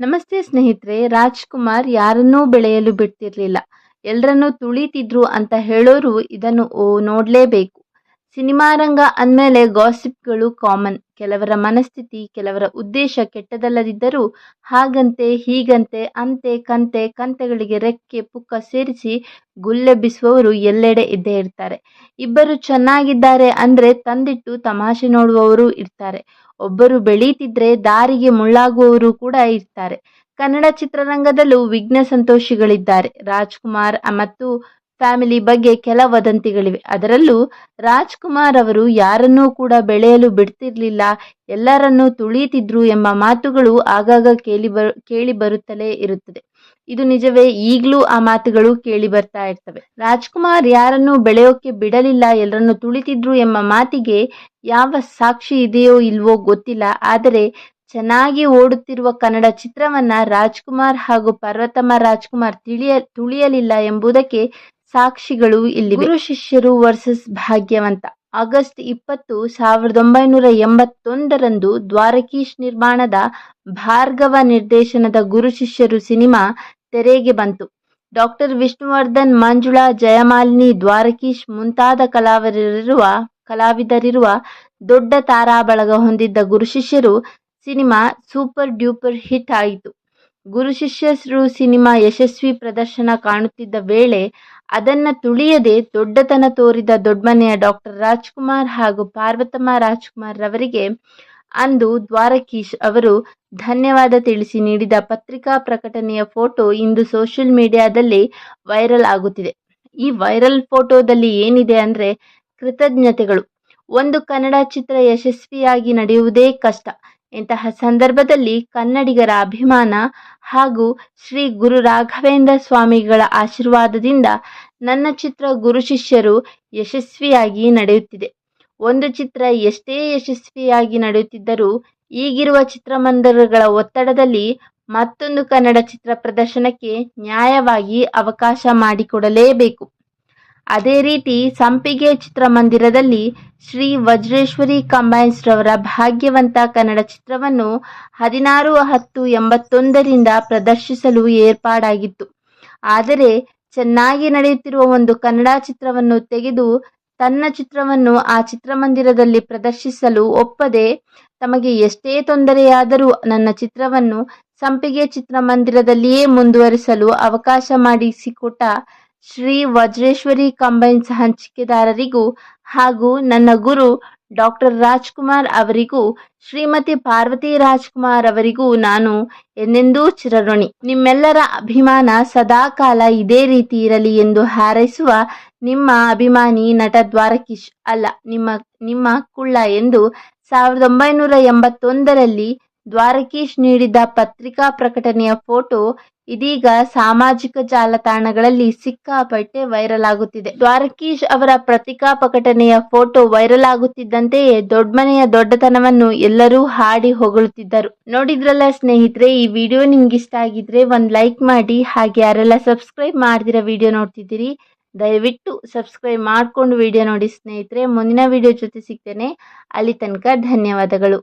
ನಮಸ್ತೆ ಸ್ನೇಹಿತರೆ, ರಾಜ್ಕುಮಾರ್ ಯಾರನ್ನೂ ಬೆಳೆಯಲು ಬಿಡ್ತಿರ್ಲಿಲ್ಲ. ಎಲ್ಲರನ್ನೂ ತುಳಿತಿದ್ರು ಅಂತ ಹೇಳೋರು ಇದನ್ನು ಓ, ನೋಡಲೇಬೇಕು. ಸಿನಿಮಾ ರಂಗ ಅಂದಮೇಲೆ ಗಾಸಿಪ್ಗಳು ಕಾಮನ್. ಕೆಲವರ ಮನಸ್ಥಿತಿ, ಕೆಲವರ ಉದ್ದೇಶ ಕೆಟ್ಟದಲ್ಲದಿದ್ದರೂ ಹಾಗಂತೆ, ಹೀಗಂತೆ, ಅಂತೆ, ಕಂತೆ, ಕಂತೆಗಳಿಗೆ ರೆಕ್ಕೆ, ಪುಕ್ಕ ಸೇರಿಸಿ ಗುಲ್ಲೆಬ್ಬಿಸುವವರು ಎಲ್ಲೆಡೆ ಇದ್ದೇ ಇರ್ತಾರೆ. ಇಬ್ಬರು ಚೆನ್ನಾಗಿದ್ದಾರೆ ಅಂದರೆ ತಂದಿಟ್ಟು ತಮಾಷೆ ನೋಡುವವರು ಇರ್ತಾರೆ. ಒಬ್ಬರು ಬೆಳೀತಿದ್ರೆ ದಾರಿಗೆ ಮುಳ್ಳಾಗುವವರು ಕೂಡ ಇರ್ತಾರೆ. ಕನ್ನಡ ಚಿತ್ರರಂಗದಲ್ಲೂ ವಿಘ್ನ ಸಂತೋಷಿಗಳಿದ್ದಾರೆ. ರಾಜ್ಕುಮಾರ್ ಮತ್ತು ಫ್ಯಾಮಿಲಿ ಬಗ್ಗೆ ಕೆಲ ವದಂತಿಗಳಿವೆ. ಅದರಲ್ಲೂ ರಾಜ್ಕುಮಾರ್ ಅವರು ಯಾರನ್ನೂ ಕೂಡ ಬೆಳೆಯಲು ಬಿಡ್ತಿರ್ಲಿಲ್ಲ, ಎಲ್ಲರನ್ನೂ ತುಳಿತಿದ್ರು ಎಂಬ ಮಾತುಗಳು ಆಗಾಗ ಕೇಳಿ ಬರು ಕೇಳಿ ಬರುತ್ತಲೇ ಇರುತ್ತದೆ. ಇದು ನಿಜವೇ ಈಗಲೂ ಆ ಮಾತುಗಳು ಕೇಳಿ ಬರ್ತಾ ಇರ್ತವೆ. ರಾಜ್ಕುಮಾರ್ ಯಾರನ್ನು ಬೆಳೆಯೋಕೆ ಬಿಡಲಿಲ್ಲ, ಎಲ್ಲರನ್ನು ತುಳಿತಿದ್ರು ಎಂಬ ಮಾತಿಗೆ ಯಾವ ಸಾಕ್ಷಿ ಇದೆಯೋ ಇಲ್ವೋ ಗೊತ್ತಿಲ್ಲ. ಆದರೆ ಚೆನ್ನಾಗಿ ಓಡುತ್ತಿರುವ ಕನ್ನಡ ಚಿತ್ರವನ್ನ ರಾಜ್ಕುಮಾರ್ ಹಾಗೂ ಪರ್ವತಮ್ಮ ರಾಜ್ಕುಮಾರ್ ತಿಳಿಯ, ತುಳಿಯಲಿಲ್ಲ ಎಂಬುದಕ್ಕೆ ಸಾಕ್ಷಿಗಳು ಇಲ್ಲಿ ಗುರು ಶಿಷ್ಯರು ವರ್ಸಸ್ ಭಾಗ್ಯವಂತ. ಆಗಸ್ಟ್ ಇಪ್ಪತ್ತು ಸಾವಿರದ ಒಂಬೈನೂರ ಎಂಬತ್ತೊಂದರಂದು ದ್ವಾರಕೀಶ್ ನಿರ್ಮಾಣದ ಭಾರ್ಗವ ನಿರ್ದೇಶನದ ಗುರು ಶಿಷ್ಯರು ಸಿನಿಮಾ ತೆರೆಗೆ ಬಂತು. ಡಾಕ್ಟರ್ ವಿಷ್ಣುವರ್ಧನ್, ಮಂಜುಳಾ, ಜಯಮಾಲಿನಿ, ದ್ವಾರಕೀಶ್ ಮುಂತಾದ ಕಲಾವಿದರಿರುವ ಕಲಾವಿದರಿರುವ ದೊಡ್ಡ ತಾರಾಬಳಗ ಹೊಂದಿದ್ದ Gurushishyaru cinema super duper hit ಆಯಿತು. ಗುರುಶಿಷ್ಯರು ಸಿನಿಮಾ ಯಶಸ್ವಿ ಪ್ರದರ್ಶನ ಕಾಣುತ್ತಿದ್ದ ವೇಳೆ ಅದನ್ನ ತುಳಿಯದೆ ದೊಡ್ಡತನ ತೋರಿದ ದೊಡ್ಮನೆಯ ಡಾಕ್ಟರ್ ರಾಜ್ಕುಮಾರ್ ಹಾಗೂ ಪಾರ್ವತಮ್ಮ ರಾಜ್ಕುಮಾರ್ ರವರಿಗೆ ಅಂದು ದ್ವಾರಕೀಶ್ ಅವರು ಧನ್ಯವಾದ ತಿಳಿಸಿ ನೀಡಿದ ಪತ್ರಿಕಾ ಪ್ರಕಟಣೆಯ ಫೋಟೋ ಇಂದು ಸೋಷಿಯಲ್ ಮೀಡಿಯಾದಲ್ಲಿ ವೈರಲ್ ಆಗುತ್ತಿದೆ. ಈ ವೈರಲ್ ಫೋಟೋದಲ್ಲಿ ಏನಿದೆ ಅಂದರೆ ಕೃತಜ್ಞತೆಗಳು. ಒಂದು ಕನ್ನಡ ಚಿತ್ರ ಯಶಸ್ವಿಯಾಗಿ ನಡೆಯುವುದೇ ಕಷ್ಟ. ಇಂತಹ ಸಂದರ್ಭದಲ್ಲಿ ಕನ್ನಡಿಗರ ಅಭಿಮಾನ ಹಾಗೂ ಶ್ರೀ ಗುರು ರಾಘವೇಂದ್ರ ಸ್ವಾಮಿಗಳ ಆಶೀರ್ವಾದದಿಂದ ನನ್ನ ಚಿತ್ರ ಗುರು ಶಿಷ್ಯರು ಯಶಸ್ವಿಯಾಗಿ ನಡೆಯುತ್ತಿದೆ. ಒಂದು ಚಿತ್ರ ಎಷ್ಟೇ ಯಶಸ್ವಿಯಾಗಿ ನಡೆಯುತ್ತಿದ್ದರೂ ಈಗಿರುವ ಚಿತ್ರಮಂದಿರಗಳ ಒತ್ತಡದಲ್ಲಿ ಮತ್ತೊಂದು ಕನ್ನಡ ಚಿತ್ರ ಪ್ರದರ್ಶನಕ್ಕೆ ನ್ಯಾಯವಾಗಿ ಅವಕಾಶ ಮಾಡಿಕೊಡಲೇಬೇಕು. ಅದೇ ರೀತಿ ಸಂಪಿಗೆ ಚಿತ್ರಮಂದಿರದಲ್ಲಿ ಶ್ರೀ ವಜ್ರೇಶ್ವರಿ ಕಂಬೈನ್ಸ್ ರವರ ಭಾಗ್ಯವಂತ ಕನ್ನಡ ಚಿತ್ರವನ್ನು ಹದಿನಾರು ಹತ್ತು ಎಂಬತ್ತೊಂದರಿಂದ ಪ್ರದರ್ಶಿಸಲು ಏರ್ಪಾಡಾಗಿತ್ತು. ಆದರೆ ಚೆನ್ನಾಗಿ ನಡೆಯುತ್ತಿರುವ ಒಂದು ಕನ್ನಡ ಚಿತ್ರವನ್ನು ತೆಗೆದು ತನ್ನ ಚಿತ್ರವನ್ನು ಆ ಚಿತ್ರಮಂದಿರದಲ್ಲಿ ಪ್ರದರ್ಶಿಸಲು ಒಪ್ಪದೆ ತಮಗೆ ಎಷ್ಟೇ ತೊಂದರೆಯಾದರೂ ನನ್ನ ಚಿತ್ರವನ್ನು ಸಂಪಿಗೆ ಚಿತ್ರಮಂದಿರದಲ್ಲಿಯೇ ಮುಂದುವರಿಸಲು ಅವಕಾಶ ಮಾಡಿಸಿಕೊಟ್ಟ ಶ್ರೀ ವಜ್ರೇಶ್ವರಿ ಕಂಬೈನ್ಸ್ ಹಂಚಿಕೆದಾರರಿಗೂ ಹಾಗೂ ನನ್ನ ಗುರು ಡಾಕ್ಟರ್ ರಾಜ್ಕುಮಾರ್ ಅವರಿಗೂ, ಶ್ರೀಮತಿ ಪಾರ್ವತಿ ರಾಜ್ಕುಮಾರ್ ಅವರಿಗೂ ನಾನು ಎಂದೆಂದೂ ಚಿರಋಣಿ. ನಿಮ್ಮೆಲ್ಲರ ಅಭಿಮಾನ ಸದಾಕಾಲ ಇದೇ ರೀತಿ ಇರಲಿ ಎಂದು ಹಾರೈಸುವ ನಿಮ್ಮ ಅಭಿಮಾನಿ ನಟ ದ್ವಾರಕೀಶ್ ಅಲ್ಲ, ನಿಮ್ಮ ನಿಮ್ಮ ಕುಳ್ಳ ಎಂದು ಸಾವಿರದ ಒಂಬೈನೂರ ಎಂಬತ್ತೊಂದರಲ್ಲಿ ದ್ವಾರಕೀಶ್ ನೀಡಿದ್ದ ಪತ್ರಿಕಾ ಪ್ರಕಟಣೆಯ ಫೋಟೋ ಇದೀಗ ಸಾಮಾಜಿಕ ಜಾಲತಾಣಗಳಲ್ಲಿ ಸಿಕ್ಕಾಪಟ್ಟೆ ವೈರಲ್ ಆಗುತ್ತಿದೆ ದ್ವಾರಕೀಶ್ ಅವರ ಪತ್ರಿಕಾ ಪ್ರಕಟಣೆಯ ಫೋಟೋ ವೈರಲ್ ಆಗುತ್ತಿದ್ದಂತೆಯೇ ದೊಡ್ಡಮನೆಯ ದೊಡ್ಡತನವನ್ನು ಎಲ್ಲರೂ ಹಾಡಿ ಹೊಗಳುತ್ತಿದ್ದರು. ನೋಡಿದ್ರಲ್ಲ ಸ್ನೇಹಿತರೆ, ಈ ವಿಡಿಯೋ ನಿಮ್ಗೆ ಇಷ್ಟ ಆಗಿದ್ರೆ ಒಂದು ಲೈಕ್ ಮಾಡಿ, ಹಾಗೆ ಯಾರೆಲ್ಲ ಸಬ್ಸ್ಕ್ರೈಬ್ ಮಾಡ್ದಿರ ವಿಡಿಯೋ ನೋಡ್ತಿದ್ದೀರಿ ದಯವಿಟ್ಟು ಸಬ್ಸ್ಕ್ರೈಬ್ ಮಾಡಿಕೊಂಡು ವಿಡಿಯೋ ನೋಡಿ ಸ್ನೇಹಿತರೆ. ಮುಂದಿನ ವಿಡಿಯೋ ಜೊತೆ ಸಿಗ್ತೇನೆ. ಅಲ್ಲಿ ತನಕ ಧನ್ಯವಾದಗಳು.